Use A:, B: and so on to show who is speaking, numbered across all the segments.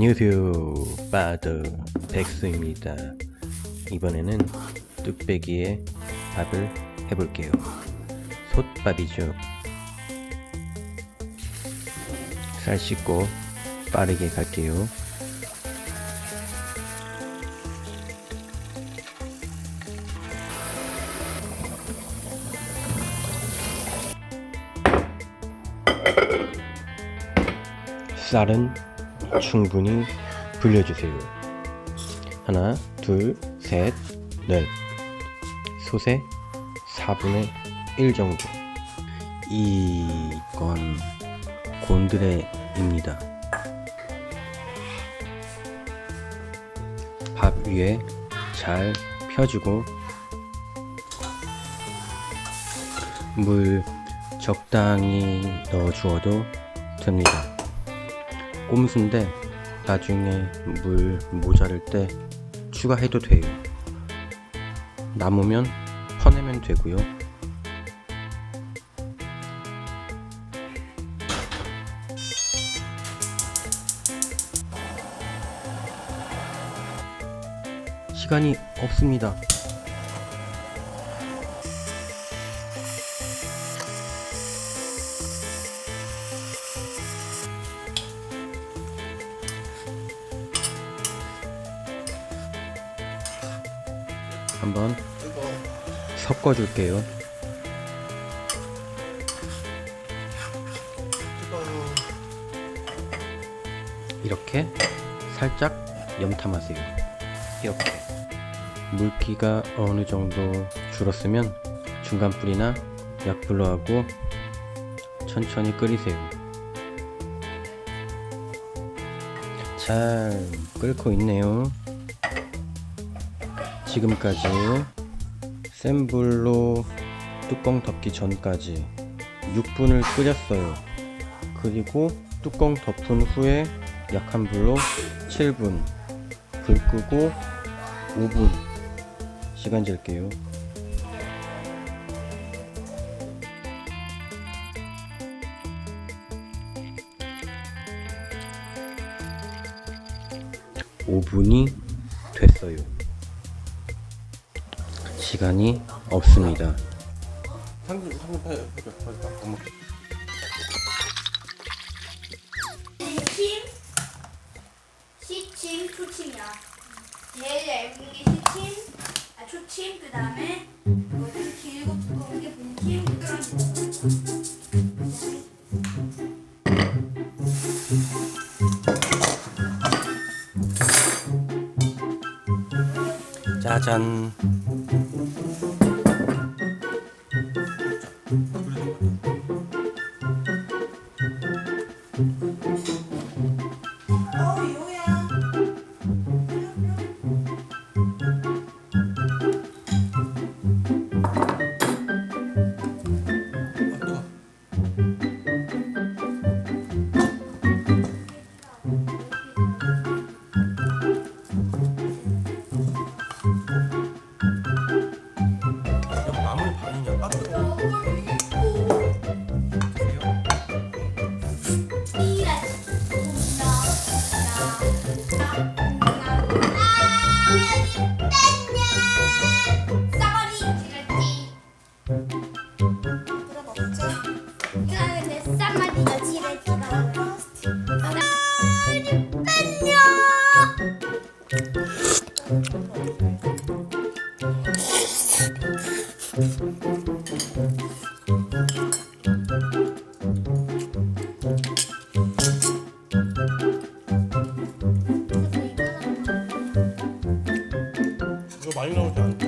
A: 안녕하세요. 빠더 백스입니다. 이번에는 뚝배기에 밥을 해볼게요. 솥밥이죠. 쌀 씻고 빠르게 갈게요. 쌀은 충분히 불려주세요. 하나, 둘, 셋, 넷. 솥에 4분의 1 정도. 이건 곤드레입니다. 밥 위에 잘 펴주고 물 적당히 넣어 주어도 됩니다. 꼼수인데 나중에 물 모자랄 때 추가해도 돼요. 남으면 퍼내면 되고요. 시간이 없습니다. 한번 섞어 줄게요. 이렇게 살짝 염탐하세요. 이렇게 물기가 어느 정도 줄었으면 중간 불이나 약불로 하고 천천히 끓이세요. 잘 끓고 있네요. 지금까지 센 불로 뚜껑 덮기 전까지 6분을 끓였어요. 그리고 뚜껑 덮은 후에 약한 불로 7분, 불 끄고 5분 시간 잴게요. 오분이 됐어요. 시간이 없습니다.
B: 상금 상금 해 해줘 해줘 어머
C: 시침, 시침, 초침이야. 제일 얇은 게 시침, 아 초침, 그 다음에 뭐좀 길고 두꺼운 게 분침, 그다음에
A: 짜잔.
B: Thank you. 이거 많이 나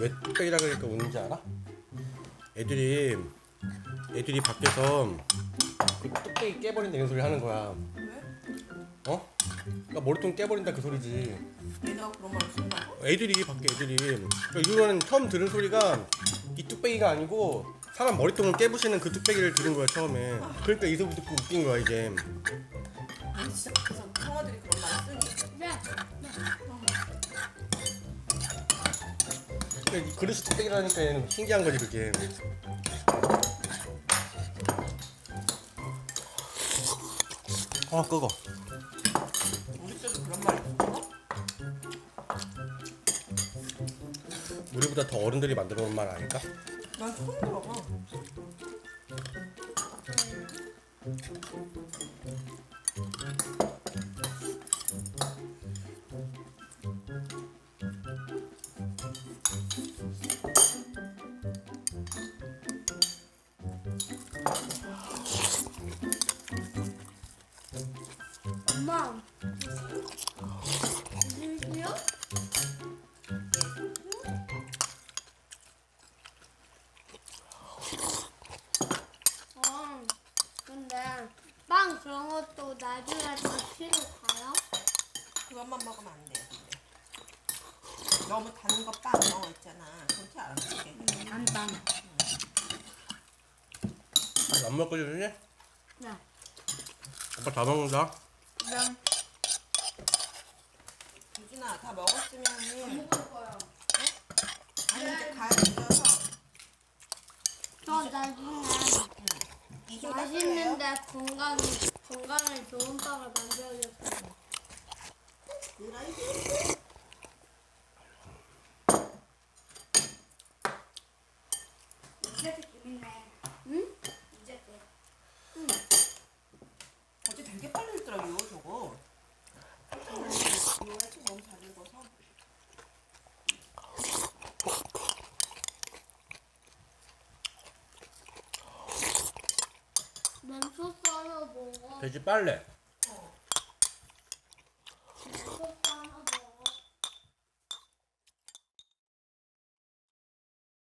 D: 왜 뚝배기라 그러니까 우는지 알아? 애들이 애들이 밖에서 그 뚝배기 깨버린다 이런 소리 하는 거야.
E: 왜?
D: 어? 그러니까 머리통 깨버린다 그 소리지.
E: 얘네가 그런 말을 쓴다고?
D: 애들이 밖에 애들이 그러니까 이거는 처음 들은 소리가 이 뚝배기가 아니고 사람 머리통을 깨부시는 그 뚝배기를 들은 거야 처음에. 그러니까 이 소리 듣고 웃긴 거야 이제.
E: 아니 진짜 그래서 성어들이 그런 말을 쓰니?
B: 네.
D: 이 그릇이 뚝배기라니까 얘는 신기한 거지 그게. 아 끄거.
E: 우리 때도 그런 말을 썼어?
D: 우리보다 더 어른들이 만들어 놓은 말 아닐까?
E: 난 처음 들어봐
B: 엄마. 무슨요? 어, 근데 빵 그런 것도 나중에 드시러 가요?
E: 그것만 먹으면 안 돼요 근데 너무 단거빵 넣어 있잖아 그렇게 안 먹게
B: 안 빵.
D: 안 먹고 싶지?
B: 네.
D: 아빠 다 먹는다.
B: 그럼
E: 유준아 다 먹었으면은
B: 먹을 거요.
E: 아니 이제 가야 되어서
B: 저 나중에
E: 이거
B: 맛있는데 건강 건강에 좋은 빵을.
E: 그라이드
B: 이제 재밌네. 응? 이제 때.
E: 어제 되게 빨리 읽더라고요 저거 이거 책 너무 잘 읽어서
B: 난 소스하러 먹어.
D: 돼지 빨래.